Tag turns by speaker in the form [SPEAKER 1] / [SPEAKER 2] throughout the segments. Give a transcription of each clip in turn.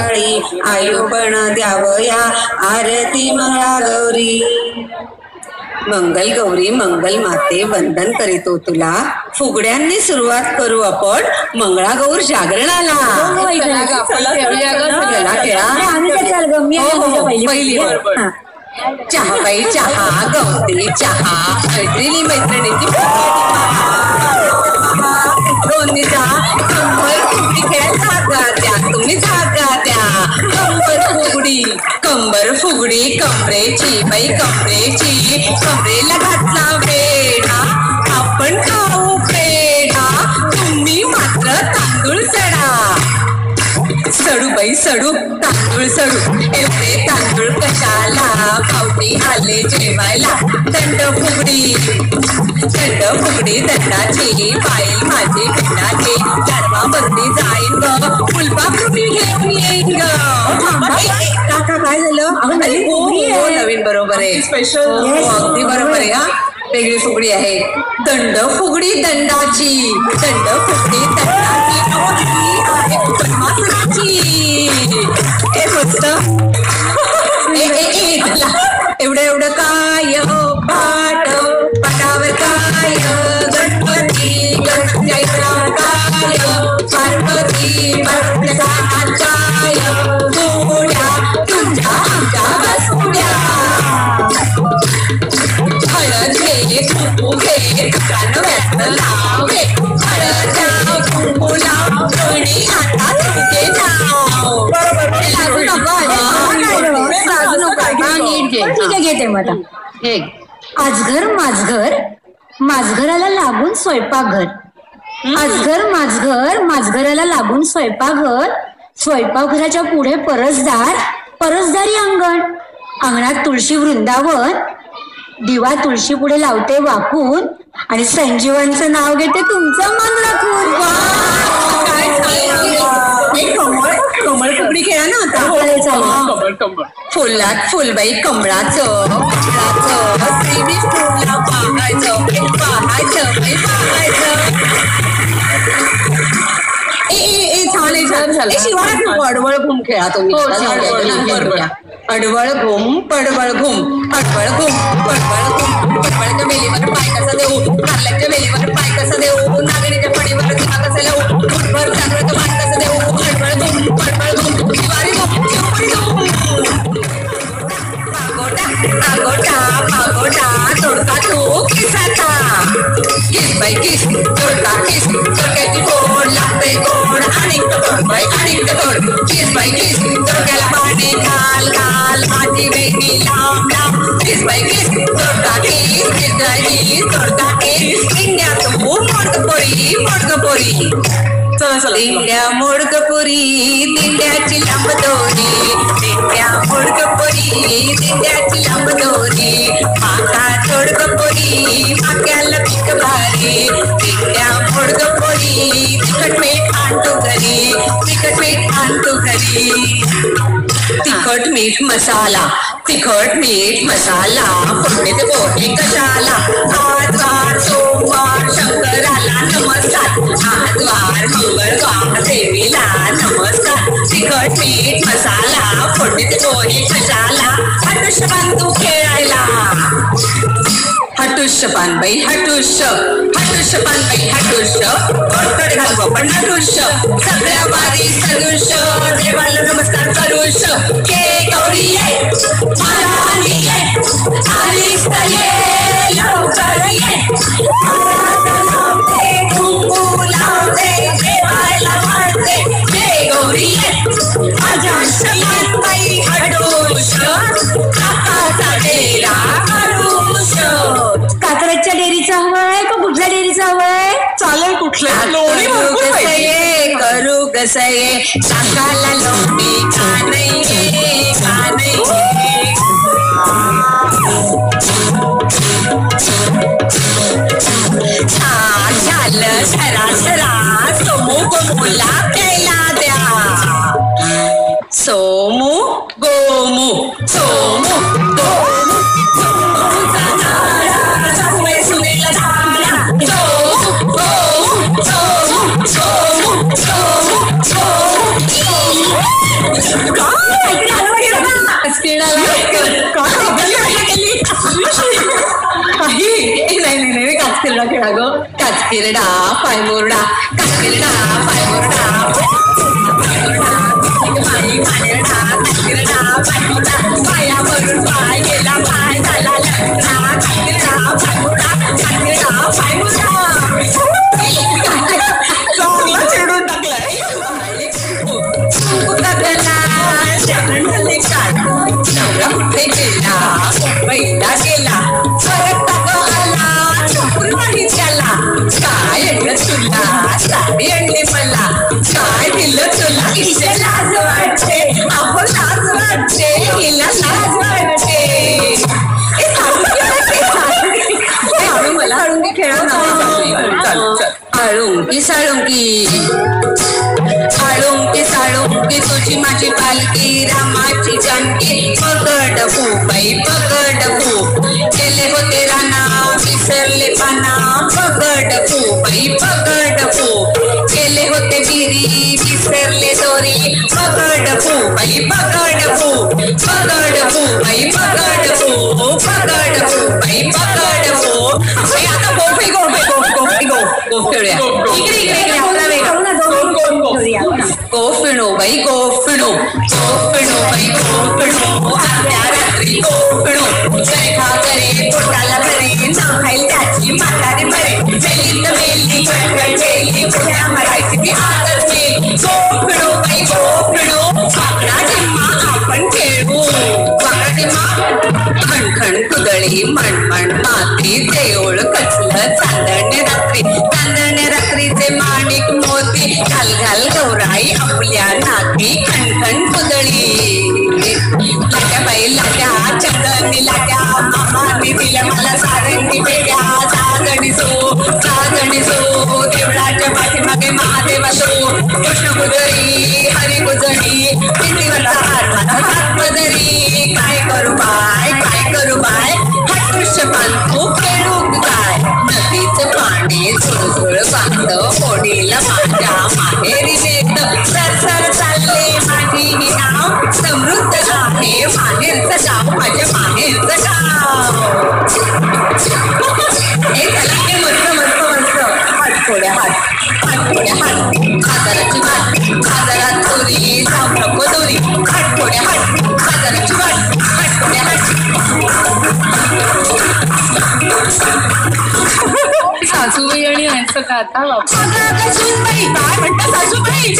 [SPEAKER 1] काळी आयुपण द्यावया आरती मला गौरी. मंगल गौरी मंगल माते वंदन करीतो तुला. फुगड्यांनी सुरुवात करू आपण मंगळागौर जागरणाला. पहिली. चहा बाई चहा गवती चहा मैत्रिणी मैत्रिणीची दोन्ही चहा कंबर फुगडी कमरेची बाई कमरेची कमरेला घातला वेडा आपण खाऊ पेढा. तुम्ही मात्र तांदूळ चढा. सडू बाई सडू. तांदूळ सडू. एवढे तांदूळ कशाला? पावटी आले जेवायला. दंड फुगडी. दंड फुगडी दंडाची. पायल माझी पिंडाची गाडवा बंदी जा. काका काय झालं हो, हो, नवीन बरोबर आहे. स्पेशल अगदी बरोबर आहे हा. वेगळी फुगडी आहे. दंड फुगडी दंडाची. दंड फुगडी लाव आता नाव नको नको हा, नीट घे.
[SPEAKER 2] ठीक आहे घेते मग आता
[SPEAKER 1] हे
[SPEAKER 2] आजघर माझघर माझघराला लागून स्वयंपाकघर आजघर माझघर माझघराला लागून स्वयंपाकघर स्वयंपाकघराच्या पुढे परसदार परसदारी अंगण अंगणात तुळशी वृंदावन दिवा तुळशी पुढे लावते वाकून आणि संजीवांचं नाव घेते तुमचं मन राखून
[SPEAKER 1] काय फुलात फुलबाई कमळाचं कमळाचं श्री विष्णूला पाहायचं पाहायचं बाई पाहायचं. ए ए ए छान आहे छान झालं शिवाय नको अडवळ घुम खेळा तुम्ही. अडवळ घुम पडवळ घुम अडवळ घुम पडवळ घुम पडवळच्या वेलीवर पाय कसा देऊ वेलीवर पाय कसा देऊ नागणीच्या फणीवर दिवा कसा लावू फुटभर चांगलं किस बाई किस तोडका किस तोडक्याची गोड लागते गोड आणि तोड बाई आणि तोड किस बाई किस तोडक्याला पाणी घाल घाल माझी वेगळी लांब लांब किस बाई किस तोडका किस किस बाई किस तोडका किस इंडिया तू मोडकपोरी मोडकपोरी दिंड्या मोडकपुरी दिंड्याची लांब दोरी दिंड्या मोडकपुरी दिंड्याची लांब दोरी माका पोरी माक्याला पीक भारी दिंड्या पोरी तिखट मीठ आणतो घरी तिखट मीठ आणतो घरी तिखट मीठ मसाला तिखट मीठ मसाला फोडणीत पोहे कशाला? आज वार सोमवार शंकराला नमस्कार. आज वार मंगळवार देवीला तिखट मीठ मसाला फोडणीत पोहे कशाला हटुष बांधू खेळायला हटुष्य पानबाई हटुष्य हटुष्य पानबाई हटुष्य कोणकडे घालू आपण हटुष्य सगळ्या वारी सदुष्य देवाला नमस्कार करुष्य के गौरी ये मला आली ये आलीस तर ये लवकर ये हात लावते, कुंकू लावते, देवाला
[SPEAKER 2] कात्रजच्या डेअरीचा हवाय का कुठल्या डेअरीचा हवाय
[SPEAKER 1] चालेल कुठल्या? लोणी कसये करू कसये शाकाला लोणी का नाही का नाही झालं सरा सरा सोमू गोमुला प्यायला द्या सोमू गोमू सोमू गोमू सोमूचा झाला राजामुळे सुनेला झाला सोमू गोमू सोमू सोमू सोमू साळुंकी. साळुंकी साळुंकी तुझी माझी पालकी रामाची जानकी पकड बाई पकड गेले होते राणा विसरले पाना. पकड बाई पकड गेले होते बिरी विसरले दोरी. पकड बाई पकड खाईल त्याची म्हातारी मरे वेलीत वेली कटकट वेली पुण्या मरायची ती आदर वेली गोफिणो बाई गोफिणो वाकडा जिम्मा आपण खेळू वाकडा जिम्मा खणखण कुदळी मणमण माती देऊळ कचलं चांदणे रात्री चांदणे रात्रीचे माणिक मोती घाल घाल गौराई आपल्या नाती खणखण मला सारंगी पेढ्या साजणी सो साजणी सो देवळाच्या पाठीमागे महादेवा सो कृष्ण
[SPEAKER 3] सासूबाई आणि असं आता वापर
[SPEAKER 1] काय म्हणतात सासूबाई.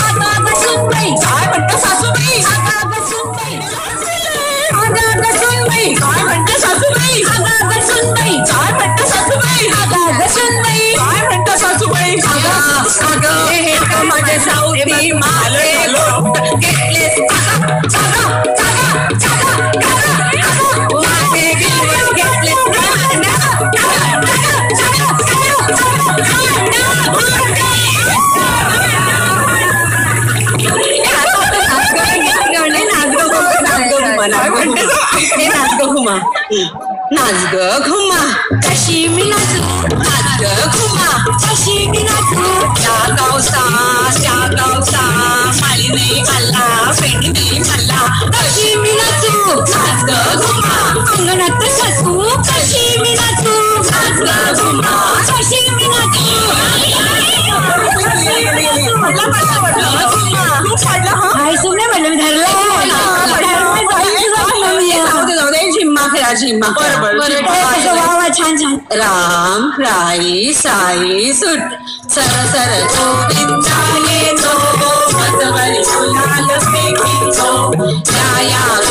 [SPEAKER 1] नाच ग घुमा कशी मी नाचू नाच ग कशी मी नाचू त्या गावचा त्या गावचा माळीने मला पेंडीने मला कशी मी नाचू नाच ग घुमा अंगणात सासू कशी मी नाचू. नाच ग घुमा कशी मी नाचू.
[SPEAKER 2] छान छान.
[SPEAKER 1] राम राई साई सुट. सर सर गोविंदाने या.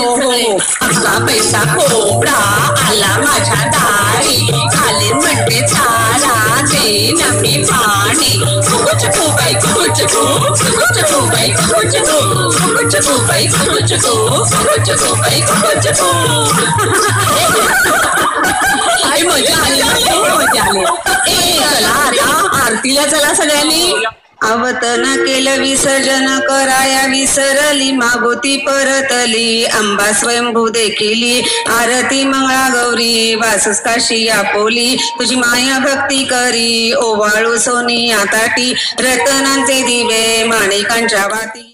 [SPEAKER 1] वाडा द्या पैसा कोंबडा आला माझ्या दारी खाली म्हणते चारा दे नमी पाणी कुकुच कुबाई कुकुच
[SPEAKER 3] चुकू चुकू चुकू बाई चुकू चुकू चुकू चुकू बाई चुकू चुकू चुकू चुकू बाई आई मजा आली मजा आली ए चला आता आरतीला चला सगळ्यांनी.
[SPEAKER 1] अवतन केलं विसर्जन कराया विसरली मागोती परतली. अंबा स्वयंभू देखिली आरती मंगळा गौरी वासस काशी आपोली. तुझी माया भक्ती करी ओवाळू सोनी आताटी रतनांचे दिवे माणिकांच्या वाती.